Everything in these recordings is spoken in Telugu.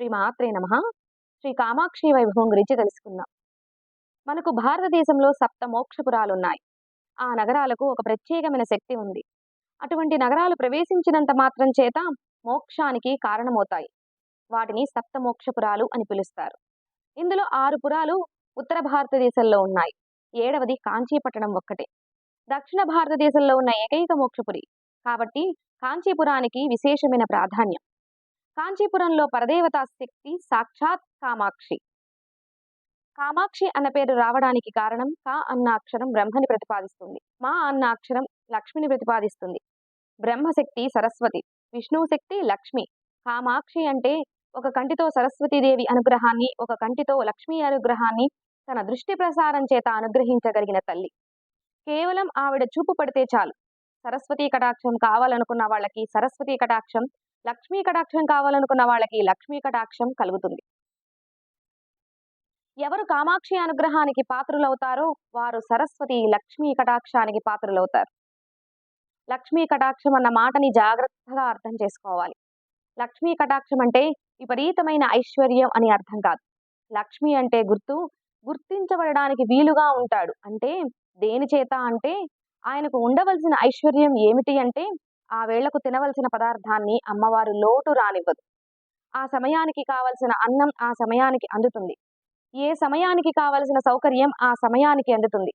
శ్రీ మాత్రే నమ. శ్రీ కామాక్షి వైభవం గురించి తెలుసుకుందాం. మనకు భారతదేశంలో సప్త మోక్షపురాలు ఉన్నాయి ఆ నగరాలకు ఒక ప్రత్యేకమైన శక్తి ఉంది. అటువంటి నగరాలు ప్రవేశించినంత మాత్రం చేత మోక్షానికి కారణమవుతాయి. వాటిని సప్త మోక్షపురాలు అని పిలుస్తారు. ఇందులో ఆరు పురాలు ఉత్తర భారతదేశంలో ఉన్నాయి. ఏడవది కాంచీపట్టణం ఒక్కటే. దక్షిణ భారతదేశంలో ఉన్న ఏకైక మోక్షపురి. కాబట్టి కాంచీపురానికి విశేషమైన ప్రాధాన్యం. కాంచీపురంలో పరదేవతా శక్తి సాక్షాత్ కామాక్షి. కామాక్షి అన్న పేరు రావడానికి కారణం కా అన్న అక్షరం బ్రహ్మని ప్రతిపాదిస్తుంది. మా అన్న అక్షరం లక్ష్మిని ప్రతిపాదిస్తుంది. బ్రహ్మశక్తి సరస్వతి విష్ణువు శక్తి లక్ష్మి. కామాక్షి అంటే ఒక కంటితో సరస్వతీదేవి అనుగ్రహాన్ని ఒక కంటితో లక్ష్మీ అనుగ్రహాన్ని తన దృష్టి ప్రసారం చేత అనుగ్రహించగలిగిన తల్లి. కేవలం ఆవిడ చూపు పడితే చాలు. సరస్వతీ కటాక్షం కావాలనుకున్న వాళ్ళకి సరస్వతీ కటాక్షం లక్ష్మీ కటాక్షం కావాలనుకున్న వాళ్ళకి లక్ష్మీ కటాక్షం కలుగుతుంది. ఎవరు కామాక్షి అనుగ్రహానికి పాత్రులవుతారో వారు సరస్వతి లక్ష్మీ కటాక్షానికి పాత్రులవుతారు. లక్ష్మీ కటాక్షం అన్న మాటని జాగ్రత్తగా అర్థం చేసుకోవాలి. లక్ష్మీ కటాక్షం అంటే విపరీతమైన ఐశ్వర్యం అని అర్థం కాదు. లక్ష్మి అంటే గుర్తు గుర్తించబడడానికి వీలుగా ఉంటాడు. అంటే దేని చేత అంటే ఆయనకు ఉండవలసిన ఐశ్వర్యం ఏమిటి అంటే ఆ వేళ్ళకు తినవలసిన పదార్థాన్ని అమ్మవారు లోటు రానివ్వదు. ఆ సమయానికి కావలసిన అన్నం ఆ సమయానికి అందుతుంది. ఏ సమయానికి కావలసిన సౌకర్యం ఆ సమయానికి అందుతుంది.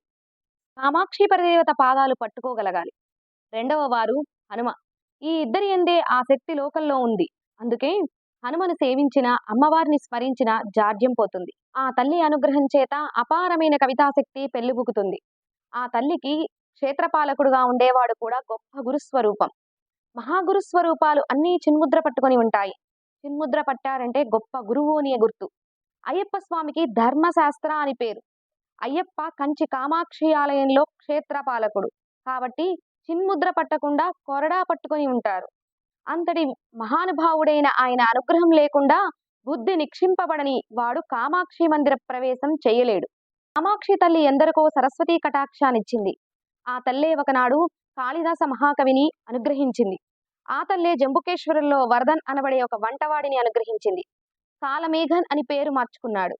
కామాక్షి పరిదేవత పాదాలు పట్టుకోగలగాలి. రెండవ వారు హనుమ. ఈ ఇద్దరి ఎందే ఆ శక్తి లోకంలో ఉంది. అందుకే హనుమను సేవించిన అమ్మవారిని స్మరించిన జాడ్యం పోతుంది. ఆ తల్లి అనుగ్రహం చేత అపారమైన కవితాశక్తి పెళ్ళిబుకుతుంది ఆ తల్లికి క్షేత్రపాలకుడుగా ఉండేవాడు కూడా గొప్ప గురుస్వరూపం. మహాగురుస్వరూపాలు అన్నీ చిన్ముద్ర పట్టుకొని ఉంటాయి. చిన్ముద్ర పట్టారంటే గొప్ప గురువు అనే గుర్తు. అయ్యప్ప స్వామికి ధర్మశాస్త్ర అని పేరు. అయ్యప్ప కంచి కామాక్షి ఆలయంలో క్షేత్రపాలకుడు. కాబట్టి చిన్ముద్ర పట్టకుండా కొరడా పట్టుకొని ఉంటారు. అంతటి మహానుభావుడైన ఆయన అనుగ్రహం లేకుండా బుద్ధి నిక్షింపబడని వాడు కామాక్షి మందిర ప్రవేశం చేయలేడు. కామాక్షి తల్లి ఎందరికో సరస్వతీ కటాక్షాన్నిచ్చింది. ఆ తల్లే ఒకనాడు కాళిదాస మహాకవిని అనుగ్రహించింది. ఆ తల్లే జంబుకేశ్వరంలో వరదన్ అనబడే ఒక వంటవాడిని అనుగ్రహించింది. కాలమేఘన్ అని పేరు మార్చుకున్నాడు.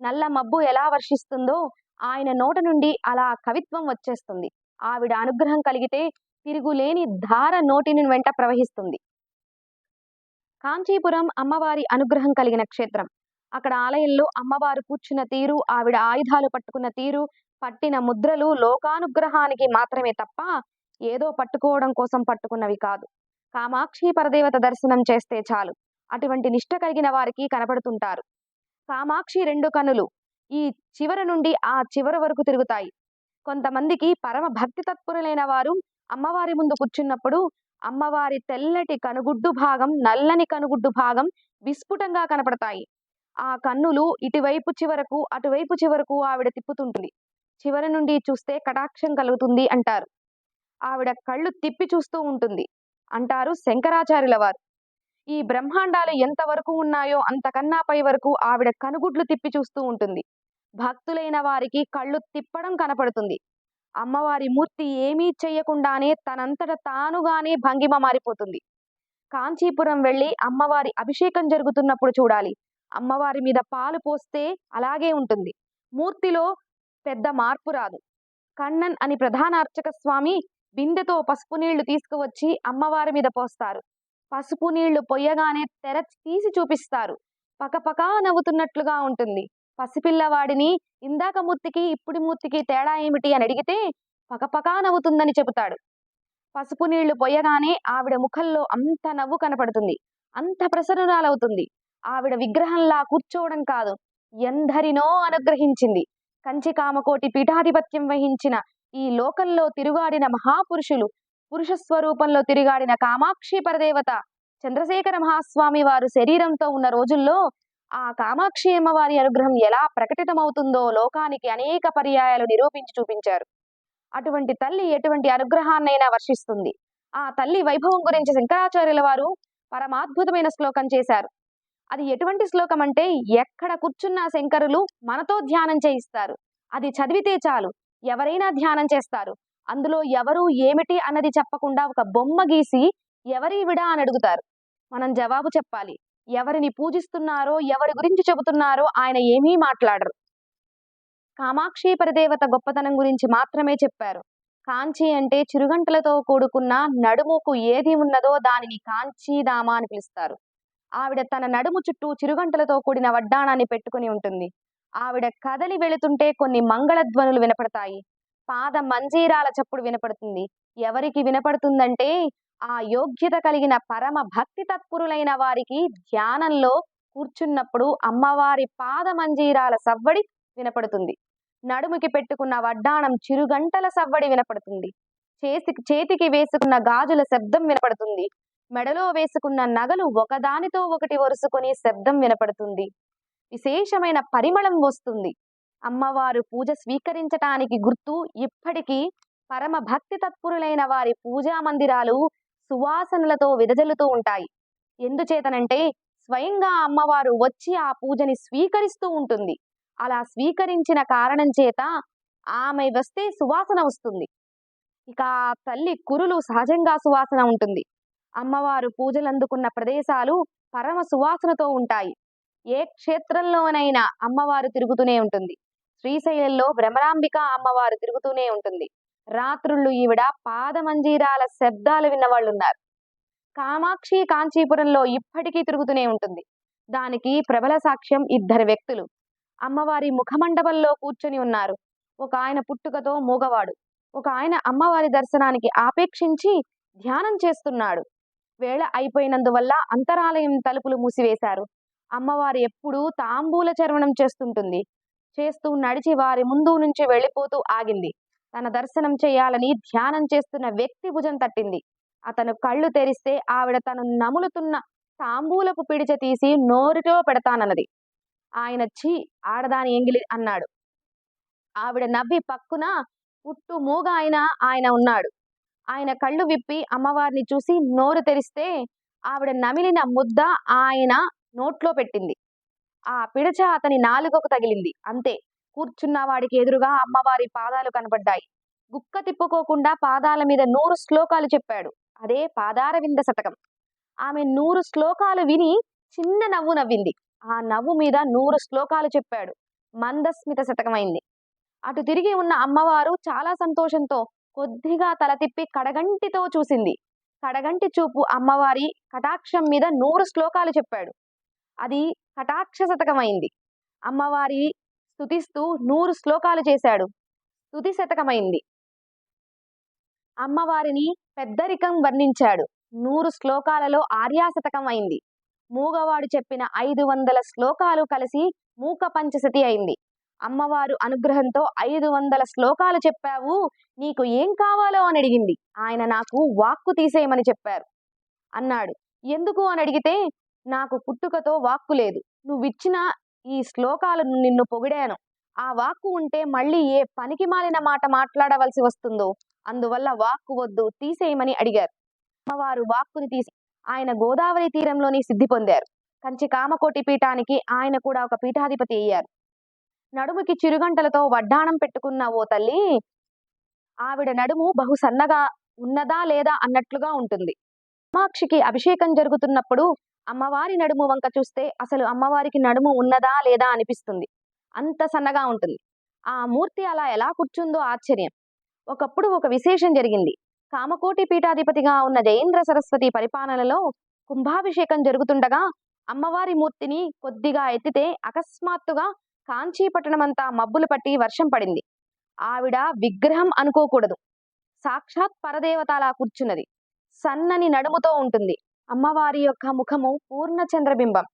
నల్ల మబ్బు ఎలా వర్షిస్తుందో ఆయన నోట నుండి అలా కవిత్వం వచ్చేస్తుంది. ఆవిడ అనుగ్రహం కలిగితే తిరుగులేని ధార నోటిని వెంట ప్రవహిస్తుంది. కాంచీపురం అమ్మవారి అనుగ్రహం కలిగిన క్షేత్రం. అక్కడ ఆలయంలో అమ్మవారు కూర్చున్న తీరు ఆవిడ ఆయుధాలు పట్టుకున్న తీరు పట్టిన ముద్రలు లోకానుగ్రహానికి మాత్రమే తప్ప ఏదో పట్టుకోవడం కోసం పట్టుకున్నవి కాదు. కామాక్షి పరదేవత దర్శనం చేస్తే చాలు. అటువంటి నిష్ట కలిగిన వారికి కనపడుతుంటారు కామాక్షి రెండు కనులు ఈ చివర నుండి ఆ చివర వరకు తిరుగుతాయి. కొంతమందికి పరమ భక్తి తత్పరులైన వారు అమ్మవారి ముందు కూర్చున్నప్పుడు అమ్మవారి తెల్లటి కనుగుడ్డు భాగం నల్లని కనుగుడ్డు భాగం విస్ఫుటంగా కనపడతాయి. ఆ కన్నులు ఇటువైపు చివరకు అటువైపు చివరకు ఆవిడ తిప్పుతుంటుంది. చివరి నుండి చూస్తే కటాక్షం కలుగుతుంది అంటారు. ఆవిడ కళ్ళు తిప్పి చూస్తూ ఉంటుంది. అంటారు శంకరాచార్యుల వారు ఈ బ్రహ్మాండాలు ఎంతవరకు ఉన్నాయో అంతకన్నా పై వరకు ఆవిడ కనుగుడ్లు తిప్పి చూస్తూ ఉంటుంది. భక్తులైన వారికి కళ్ళు తిప్పడం కనపడుతుంది. అమ్మవారి మూర్తి ఏమీ చెయ్యకుండానే తనంతట తానుగానే భంగిమ మారిపోతుంది. కాంచీపురం వెళ్ళి అమ్మవారి అభిషేకం జరుగుతున్నప్పుడు చూడాలి. అమ్మవారి మీద పాలు పోస్తే అలాగే ఉంటుంది. మూర్తిలో పెద్ద మార్పు రాదు. కన్నన్ అని ప్రధాన అర్చక స్వామి బిందెతో పసుపు నీళ్ళు తీసుకువచ్చి అమ్మవారి మీద పోస్తారు. పసుపు నీళ్ళు పొయ్యగానే తెర తీసి చూపిస్తారు. పకపకా నవ్వుతున్నట్లుగా ఉంటుంది. పసిపిల్లవాడిని ఇందాక మూర్తికి ఇప్పుడు మూర్తికి తేడా ఏమిటి అని అడిగితే పకపకా నవ్వుతుందని చెబుతాడు. పసుపు నీళ్ళు పొయ్యగానే ఆవిడ ముఖంలో అంత నవ్వు కనపడుతుంది. అంత ప్రసన్నురాలవుతుంది. ఆవిడ విగ్రహంలా కూర్చోవడం కాదు. ఎందరినో అనుగ్రహించింది. కంచి కామకోటి పీఠాధిపత్యం వహించిన ఈ లోకంలో తిరుగాడిన మహాపురుషులు పురుష స్వరూపంలో తిరిగాడిన కామాక్షి పరదేవత చంద్రశేఖర మహాస్వామి వారు శరీరంతో ఉన్న రోజుల్లో ఆ కామాక్షి అమ్మవారి అనుగ్రహం ఎలా ప్రకటితమవుతుందో లోకానికి అనేక పర్యాయాలు నిరూపించి చూపించారు. అటువంటి తల్లి ఎటువంటి అనుగ్రహాన్నైనా వర్షిస్తుంది. ఆ తల్లి వైభవం గురించి శంకరాచార్యుల వారు పరమాద్భుతమైన శ్లోకం చేశారు. అది ఎటువంటి శ్లోకం అంటే ఎక్కడ కూర్చున్న శంకరులు మనతో ధ్యానం చేయిస్తారు. అది చదివితే చాలు. ఎవరైనా ధ్యానం చేస్తారు. అందులో ఎవరు ఏమిటి అన్నది చెప్పకుండా ఒక బొమ్మ గీసి ఎవరి విడా అని అడుగుతారు. మనం జవాబు చెప్పాలి. ఎవరిని పూజిస్తున్నారో ఎవరి గురించి చెబుతున్నారో ఆయన ఏమీ మాట్లాడరు. కామాక్షి పరిదేవత గొప్పతనం గురించి మాత్రమే చెప్పారు. కాంచి అంటే చిరుగంటలతో కూడుకున్న నడుముకు ఏది ఉన్నదో దానిని కాంచీదామ అని పిలుస్తారు. ఆవిడ తన నడుము చుట్టూ చిరుగంటలతో కూడిన వడ్డాణాన్ని పెట్టుకుని ఉంటుంది. ఆవిడ కదలి వెళుతుంటే కొన్ని మంగళధ్వనులు వినపడతాయి. పాద మంజీరాల చప్పుడు వినపడుతుంది. ఎవరికి వినపడుతుందంటే ఆ యోగ్యత కలిగిన పరమ భక్తి తత్పురులైన వారికి ధ్యానంలో కూర్చున్నప్పుడు అమ్మవారి పాద మంజీరాల సవ్వడి వినపడుతుంది. నడుముకి పెట్టుకున్న వడ్డాణం చిరుగంటల సవ్వడి వినపడుతుంది. చేతికి చేతికి వేసుకున్న గాజుల శబ్దం వినపడుతుంది. మెడలో వేసుకున్న నగలు ఒకదానితో ఒకటి వరుసుకొని శబ్దం వినపడుతుంది. విశేషమైన పరిమళం వస్తుంది. అమ్మవారు పూజ స్వీకరించటానికి గుర్తు ఇప్పటికీ పరమ భక్తి తత్పురులైన వారి పూజా మందిరాలు సువాసనలతో విదజల్లుతూ ఉంటాయి. ఎందుచేతనంటే స్వయంగా అమ్మవారు వచ్చి ఆ పూజని స్వీకరిస్తూ ఉంటుంది. అలా స్వీకరించిన కారణం చేత ఆమె వస్తే సువాసన వస్తుంది. ఇక తల్లి కురులు సహజంగా సువాసన ఉంటుంది. అమ్మవారు పూజలందుకున్న ప్రదేశాలు పరమ సువాసనతో ఉంటాయి. ఏ క్షేత్రంలోనైనా అమ్మవారు తిరుగుతూనే ఉంటుంది. శ్రీశైలంలో భ్రమరాంబిక అమ్మవారు తిరుగుతూనే ఉంటుంది. రాత్రుళ్ళు ఈవిడ పాదమంజీరాల శబ్దాలు విన్నవాళ్ళు ఉన్నారు కామాక్షి కాంచీపురంలో ఇప్పటికీ తిరుగుతూనే ఉంటుంది. దానికి ప్రబల సాక్ష్యం ఇద్దరు వ్యక్తులు. అమ్మవారి ముఖమండపంలో కూర్చొని ఉన్నారు. ఒక ఆయన పుట్టుకతో మూగవాడు. ఒక ఆయన అమ్మవారి దర్శనానికి ఆపేక్షించి ధ్యానం చేస్తున్నాడు. వేళ అయిపోయినందువల్ల అంతరాలయం తలుపులు మూసివేశారు. అమ్మవారు ఎప్పుడూ తాంబూల చర్వణం చేస్తుంటుంది. చేస్తూ నడిచి వారి ముందు నుంచి వెళ్ళిపోతూ ఆగింది. తన దర్శనం చేయాలని ధ్యానం చేస్తున్న వ్యక్తి భుజం తట్టింది. అతను కళ్ళు తెరిస్తే ఆవిడ తను నములుతున్న తాంబూలపు పిడిచ తీసి నోరుతో పెడతానన్నది. ఆయన ఛీ ఆడదాని ఎంగిలి అన్నాడు. ఆవిడ నవ్వి పక్కున పుట్టు మూగ ఆయన ఆయన ఉన్నాడు. ఆయన కళ్ళు విప్పి అమ్మవారిని చూసి నోరు తెరిస్తే ఆవిడ నమిలిన ముద్ద ఆయన నోట్లో పెట్టింది. ఆ పిడచ అతని నాలుగకు తగిలింది. అంతే. కూర్చున్న వాడికి ఎదురుగా అమ్మవారి పాదాలు కనబడ్డాయి గుక్క తిప్పుకోకుండా పాదాల మీద నూరు శ్లోకాలు చెప్పాడు. అదే పాదారవింద శతకం. ఆమె నూరు శ్లోకాలు విని చిన్న నవ్వు నవ్వింది. ఆ నవ్వు మీద నూరు శ్లోకాలు చెప్పాడు. మందస్మిత శతకమైంది. అటు తిరిగి ఉన్న అమ్మవారు చాలా సంతోషంతో కొద్దిగా తల తిప్పి కడగంటితో చూసింది. కడగంటి చూపు అమ్మవారి కటాక్షం మీద నూరు శ్లోకాలు చెప్పాడు. అది కటాక్ష శతకమైంది. అమ్మవారి స్తుతిస్తూ నూరు శ్లోకాలు చేశాడు. స్తుతి శతకమైంది. అమ్మవారిని పెద్దరికం వర్ణించాడు. నూరు శ్లోకాలలో ఆర్యాశతకం అయింది మూగవాడు చెప్పిన ఐదు వందల శ్లోకాలు కలిసి మూక పంచశతి అయింది. అమ్మవారు అనుగ్రహంతో ఐదు వందల శ్లోకాలు చెప్పావు. నీకు ఏం కావాలో అని అడిగింది. ఆయన నాకు వాక్కు తీసేయమని చెప్పారు. అన్నాడు. ఎందుకు అని అడిగితే నాకు పుట్టుకతో వాక్కు లేదు. నువ్విచ్చిన ఈ శ్లోకాలను నిన్ను పొగిడాను. ఆ వాక్కు ఉంటే మళ్ళీ ఏ పనికి మాలిన మాట మాట్లాడవలసి వస్తుందో అందువల్ల వాక్కు వద్దు తీసేయమని అడిగారు. అమ్మవారు వాక్కుని తీసి ఆయన గోదావరి తీరంలోని సిద్ధి పొందారు. కంచి కామకోటి పీఠానికి ఆయన కూడా ఒక పీఠాధిపతి అయ్యారు. నడుముకి చిరుగంటలతో వడ్డాణం పెట్టుకున్న ఓ తల్లి ఆవిడ నడుము బహు సన్నగా ఉన్నదా లేదా? అన్నట్లుగా ఉంటుంది. కామాక్షికి అభిషేకం జరుగుతున్నప్పుడు అమ్మవారి నడుము వంక చూస్తే అసలు అమ్మవారికి నడుము ఉన్నదా లేదా అనిపిస్తుంది. అంత సన్నగా ఉంటుంది. ఆ మూర్తి అలా ఎలా కూర్చుందో ఆశ్చర్యం. ఒకప్పుడు ఒక విశేషం జరిగింది. కామకోటి పీఠాధిపతిగా ఉన్న జయేంద్ర సరస్వతి పరిపాలనలో కుంభాభిషేకం జరుగుతుండగా అమ్మవారి మూర్తిని కొద్దిగా ఎత్తితే అకస్మాత్తుగా కాంచీపట్టణమంతా మబ్బులు పట్టి వర్షం పడింది. ఆవిడ విగ్రహం అనుకోకూడదు. సాక్షాత్ పరదేవతలా కూర్చున్నది. సన్నని నడుముతో ఉంటుంది. అమ్మవారి యొక్క ముఖము పూర్ణ చంద్రబింబం.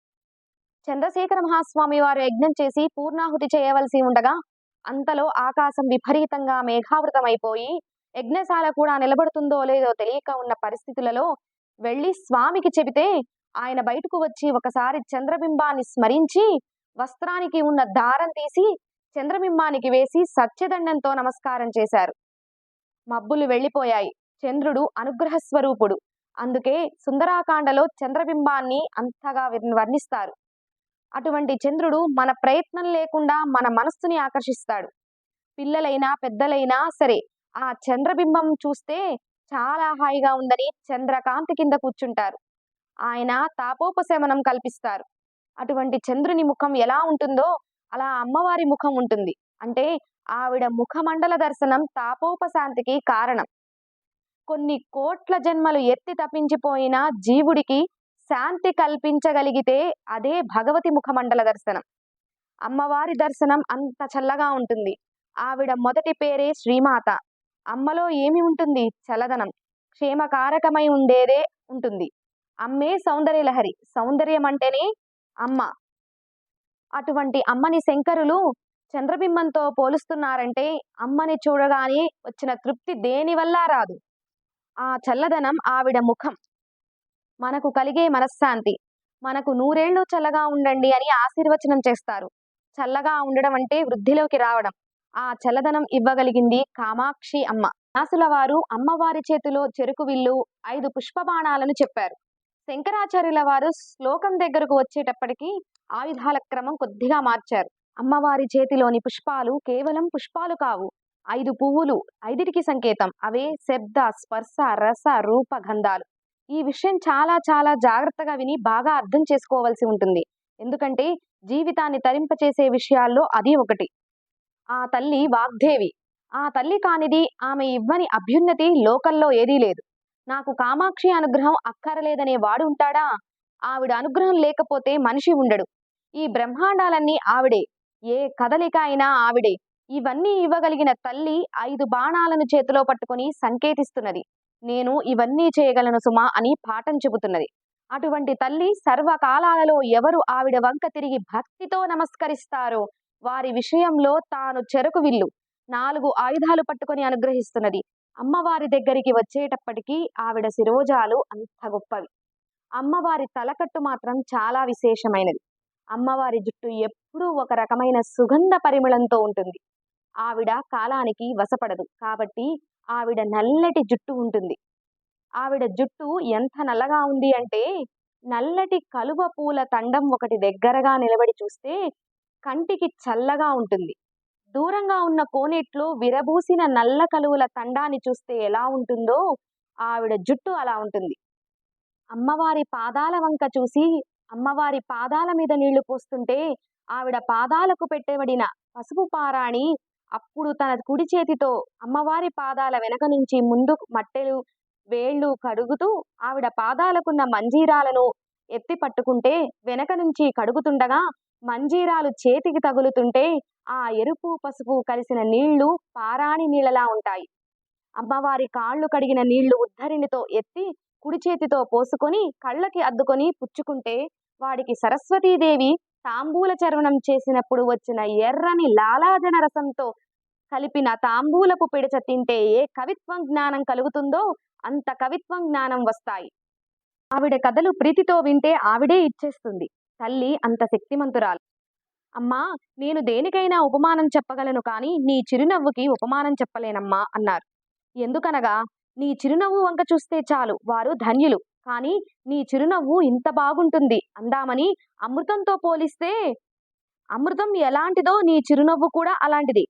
చంద్రశేఖర మహాస్వామి వారు యజ్ఞం చేసి పూర్ణాహుతి చేయవలసి ఉండగా అంతలో ఆకాశం విపరీతంగా మేఘావృతమైపోయి యజ్ఞశాల కూడా నిలబడుతుందో లేదో తెలియక ఉన్న పరిస్థితులలో వెళ్ళి స్వామికి చెబితే ఆయన బయటకు వచ్చి ఒకసారి చంద్రబింబాన్ని స్మరించి వస్త్రానికి ఉన్న దారం తీసి చంద్రబింబానికి వేసి సత్యదండంతో నమస్కారం చేశారు. మబ్బులు వెళ్ళిపోయాయి. చంద్రుడు అనుగ్రహ స్వరూపుడు అందుకే సుందరాకాండలో చంద్రబింబాన్ని అంతగా వర్ణ- వర్ణిస్తారు. అటువంటి చంద్రుడు మన ప్రయత్నం లేకుండా మన మనస్సుని ఆకర్షిస్తాడు. పిల్లలైనా పెద్దలైనా సరే ఆ చంద్రబింబం చూస్తే చాలా హాయిగా ఉందని చంద్రకాంతి కింద కూర్చుంటారు. ఆయన తాపోపశమనం కల్పిస్తారు. అటువంటి చంద్రుని ముఖం ఎలా ఉంటుందో అలా అమ్మవారి ముఖం ఉంటుంది. అంటే ఆవిడ ముఖమండల దర్శనం తాపోపశాంతికి కారణం. కొన్ని కోట్ల జన్మలు ఎత్తి తప్పించిపోయిన జీవుడికి శాంతి కల్పించగలిగితే అదే భగవతి ముఖమండల దర్శనం. అమ్మవారి దర్శనం అంత చల్లగా ఉంటుంది. ఆవిడ మొదటి పేరే శ్రీమాత. అమ్మలో ఏమి ఉంటుంది? చల్లదనం. క్షేమకారకమై ఉండేదే ఉంటుంది. అమ్మే సౌందర్యలహరి. సౌందర్యం అంటేనే అమ్మ. అటువంటి అమ్మని శంకరులు చంద్రబింబంతో పోలుస్తున్నారంటే అమ్మని చూడగానే వచ్చిన తృప్తి దేని వల్ల రాదు? ఆ చల్లదనం ఆవిడ ముఖం. మనకు కలిగే మనశ్శాంతి. మనకు నూరేళ్ళు చల్లగా ఉండండి అని ఆశీర్వచనం చేస్తారు. చల్లగా ఉండడం అంటే వృద్ధిలోకి రావడం. ఆ చల్లదనం ఇవ్వగలిగింది కామాక్షి అమ్మ. నాసుల వారు అమ్మవారి చేతిలో చెరుకు విల్లు ఐదు పుష్పబాణాలను చెప్పారు. శంకరాచార్యుల వారు శ్లోకం దగ్గరకు వచ్చేటప్పటికి ఆయుధాల క్రమం కొద్దిగా మార్చారు. అమ్మవారి చేతిలోని పుష్పాలు కేవలం పుష్పాలు కావు. ఐదు పువ్వులు ఐదిటికి సంకేతం. అవే శబ్ద స్పర్శ రస రూప గంధాలు. ఈ విషయం చాలా చాలా జాగ్రత్తగా విని బాగా అర్థం చేసుకోవాల్సి ఉంటుంది. ఎందుకంటే జీవితాన్ని తరింపచేసే విషయాల్లో అది ఒకటి. ఆ తల్లి వాగ్దేవి. ఆ తల్లి కానిది ఆమె ఇవ్వని అభ్యున్నతి లోకల్లో ఏదీ లేదు. నాకు కామాక్షి అనుగ్రహం అక్కరలేదనే వాడు ఉంటాడా? ఆవిడ అనుగ్రహం లేకపోతే మనిషి ఉండడు. ఈ బ్రహ్మాండాలన్నీ ఆవిడే. ఏ కదలిక అయినా ఆవిడే. ఇవన్నీ ఇవ్వగలిగిన తల్లి ఐదు బాణాలను చేతిలో పట్టుకొని సంకేతిస్తున్నది. నేను ఇవన్నీ చేయగలను సుమా అని పాఠం చెబుతున్నది. అటువంటి తల్లి సర్వకాలాలలో ఎవరు ఆవిడ వంక తిరిగి భక్తితో నమస్కరిస్తారో వారి విషయంలో తాను చెరకు విల్లు. నాలుగు ఆయుధాలు పట్టుకొని అనుగ్రహిస్తున్నది. అమ్మవారి దగ్గరికి వచ్చేటప్పటికీ ఆవిడ శిరోజాలు అంత గొప్పవి. అమ్మవారి తలకట్టు మాత్రం చాలా విశేషమైనది. అమ్మవారి జుట్టు ఎప్పుడూ ఒక రకమైన సుగంధ పరిమళంతో ఉంటుంది. ఆవిడ కాలానికి వసపడదు కాబట్టి ఆవిడ నల్లటి జుట్టు ఉంటుంది. ఆవిడ జుట్టు ఎంత నల్లగా ఉంది అంటే నల్లటి కలువ పూల తండం ఒకటి దగ్గరగా నిలబడి చూస్తే కంటికి చల్లగా ఉంటుంది. దూరంగా ఉన్న కోనేట్లో విరబూసిన నల్ల కలువల తండాన్ని చూస్తే ఎలా ఉంటుందో ఆవిడ జుట్టు అలా ఉంటుంది. అమ్మవారి పాదాల వంక చూసి అమ్మవారి పాదాల మీద నీళ్ళు పోస్తుంటే ఆవిడ పాదాలకు పెట్టబడిన పసుపు పారాణి అప్పుడు తన కుడి చేతితో అమ్మవారి పాదాల వెనక నుంచి ముందు మట్టెలు వేళ్ళు కడుగుతూ ఆవిడ పాదాలకున్న మంజీరాలను ఎత్తి పట్టుకుంటే వెనక నుంచి కడుగుతుండగా మంజీరాలు చేతికి తగులుతుంటే ఆ ఎరుపు పసుపు కలిసిన నీళ్ళు పారాణి నీళ్ళలా ఉంటాయి. అమ్మవారి కాళ్ళు కడిగిన నీళ్ళు ఉద్ధరిణితో ఎత్తి కుడి చేతితో పోసుకొని కళ్ళకి అద్దుకొని పుచ్చుకుంటే వాడికి సరస్వతీదేవి తాంబూల చర్వణం చేసినప్పుడు వచ్చిన ఎర్రని లాలాజన రసంతో కలిపిన తాంబూలపు పిడచ తింటే ఏ కవిత్వం జ్ఞానం కలుగుతుందో అంత కవిత్వం జ్ఞానం వస్తాయి. ఆవిడ కథలు ప్రీతితో వింటే ఆవిడే ఇచ్చేస్తుంది. తల్లి అంత శక్తిమంతురాలు. అమ్మా నేను దేనికైనా ఉపమానం చెప్పగలను కానీ నీ చిరునవ్వుకి ఉపమానం చెప్పలేనమ్మా అన్నారు. ఎందుకనగా నీ చిరునవ్వు వంక చూస్తే చాలు వారు ధన్యులు. కానీ నీ చిరునవ్వు ఇంత బాగుంటుంది అందామని అమృతంతో పోలిస్తే అమృతం ఎలాంటిదో నీ చిరునవ్వు కూడా అలాంటిది.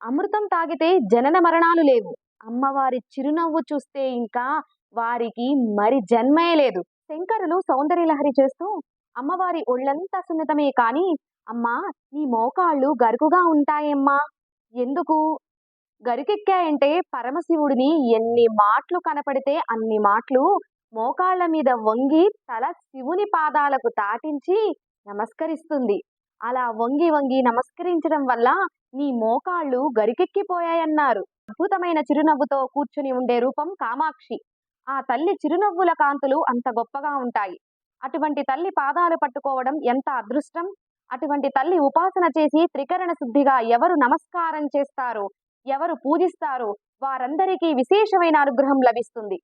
అమృతం తాగితే జనన మరణాలు లేవు. అమ్మవారి చిరునవ్వు చూస్తే ఇంకా వారికి మరి జన్మే లేదు. శంకరులు సౌందర్యలహరి చేస్తూ అమ్మవారి ఒళ్ళంతా సున్నితమే కాని అమ్మా నీ మోకాళ్ళు గరుకుగా ఉంటాయమ్మా. ఎందుకు? గరికెక్కాయంటే పరమశివుడిని ఎన్ని మాటలు కనపడితే అన్ని మాటలు మోకాళ్ళ మీద వంగి తల శివుని పాదాలకు తాటించి నమస్కరిస్తుంది. అలా వంగి వంగి నమస్కరించడం వల్ల నీ మోకాళ్ళు గరికెక్కిపోయాయన్నారు. అద్భుతమైన చిరునవ్వుతో కూర్చుని ఉండే రూపం కామాక్షి. ఆ తల్లి చిరునవ్వుల కాంతులు అంత గొప్పగా ఉంటాయి. అటువంటి తల్లి పాదాలు పట్టుకోవడం ఎంత అదృష్టం? అటువంటి తల్లి ఉపాసన చేసి త్రికరణ శుద్ధిగా ఎవరు నమస్కారం చేస్తారు? ఎవరు పూజిస్తారు? వారందరికీ విశేషమైన అనుగ్రహం లభిస్తుంది.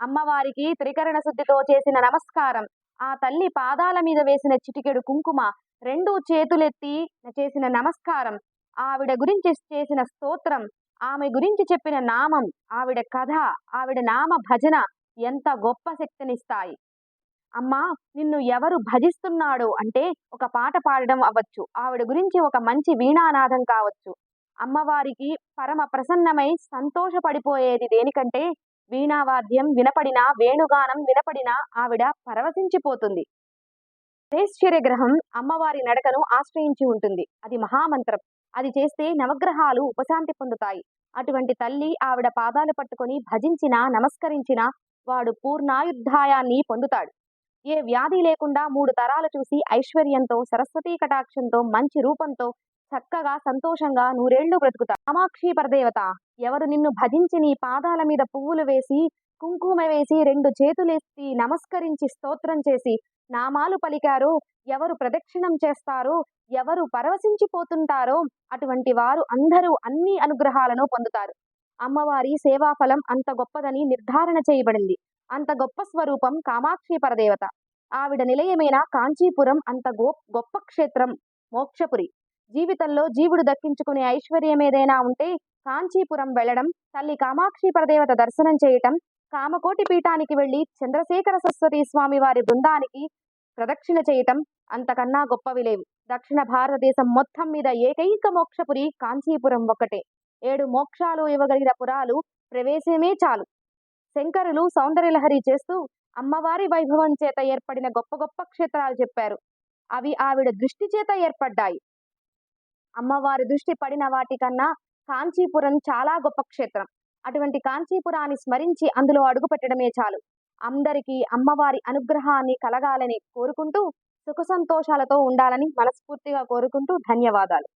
అమ్మవారికి త్రికరణ శుద్ధితో చేసిన నమస్కారం ఆ తల్లి పాదాల మీద వేసిన చిటికెడు కుంకుమ రెండు చేతులెత్తి చేసిన నమస్కారం ఆవిడ గురించి చేసిన స్తోత్రం ఆమె గురించి చెప్పిన నామం ఆవిడ కథ ఆవిడ నామ భజన ఎంత గొప్ప శక్తినిస్తాయి. అమ్మా నిన్ను ఎవరు భజిస్తున్నాడో అంటే ఒక పాట పాడడం అవ్వచ్చు. ఆవిడ గురించి ఒక మంచి వీణానాదం కావచ్చు. అమ్మవారికి పరమ ప్రసన్నమై సంతోషపడిపోయేది దేనికంటే వీణావాద్యం వినపడినా వేణుగానం వినపడినా ఆవిడ పరవశించిపోతుంది. శనేశ్వర గ్రహం అమ్మవారి నడకను ఆశ్రయించి ఉంటుంది. అది మహామంత్రం. అది చేస్తే నవగ్రహాలు ఉపశాంతి పొందుతాయి. అటువంటి తల్లి ఆవిడ పాదాలు పట్టుకొని భజించినా నమస్కరించినా వాడు పూర్ణాయుద్ధాయాన్ని పొందుతాడు. ఏ వ్యాధి లేకుండా మూడు తరాలు చూసి ఐశ్వర్యంతో సరస్వతీ కటాక్షంతో మంచి రూపంతో చక్కగా సంతోషంగా నూరేళ్ళు బ్రతుకుతా కామాక్షి పరదేవత ఎవరు నిన్ను భజించి నీ పాదాల మీద పువ్వులు వేసి కుంకుమ వేసి రెండు చేతులెత్తి నమస్కరించి స్తోత్రం చేసి నామాలు పలికారు ఎవరు ప్రదక్షిణం చేస్తారో ఎవరు పరవశించిపోతుంటారో అటువంటి వారు అందరూ అన్ని అనుగ్రహాలను పొందుతారు. అమ్మవారి సేవాఫలం అంత గొప్పదని నిర్ధారణ చేయబడింది. అంత గొప్ప స్వరూపం కామాక్షి పరదేవత. ఆవిడ నిలయమైన కాంచీపురం అంత గో గొప్ప క్షేత్రం? మోక్షపురి. జీవితంలో జీవుడు దక్కించుకునే ఐశ్వర్యం ఏదైనా ఉంటే కాంచీపురం వెళ్ళడం తల్లి కామాక్షి పరదేవత దర్శనం చేయటం కామకోటి పీఠానికి వెళ్ళి చంద్రశేఖర సరస్వతి స్వామి వారి బృందానికి ప్రదక్షిణ చేయటం అంతకన్నా గొప్పవి లేవు. దక్షిణ భారతదేశం మొత్తం మీద ఏకైక మోక్షపురి కాంచీపురం ఒక్కటే. ఏడు మోక్షాలు ఇవ్వగలిగిన పురాలు ప్రవేశమే చాలు. శంకరులు సౌందర్యలహరి చేస్తూ అమ్మవారి వైభవం చేత ఏర్పడిన గొప్ప గొప్ప క్షేత్రాలు చెప్పారు. అవి ఆవిడ దృష్టి చేత ఏర్పడ్డాయి. అమ్మవారి దృష్టి పడిన వాటికన్నా కాంచీపురం చాలా గొప్ప క్షేత్రం. అటువంటి కాంచీపురాన్ని స్మరించి అందులో అడుగు పెట్టడమే చాలు. అందరికీ అమ్మవారి అనుగ్రహాన్ని కలగాలని కోరుకుంటూ సుఖ సంతోషాలతో ఉండాలని మనస్ఫూర్తిగా కోరుకుంటూ ధన్యవాదాలు.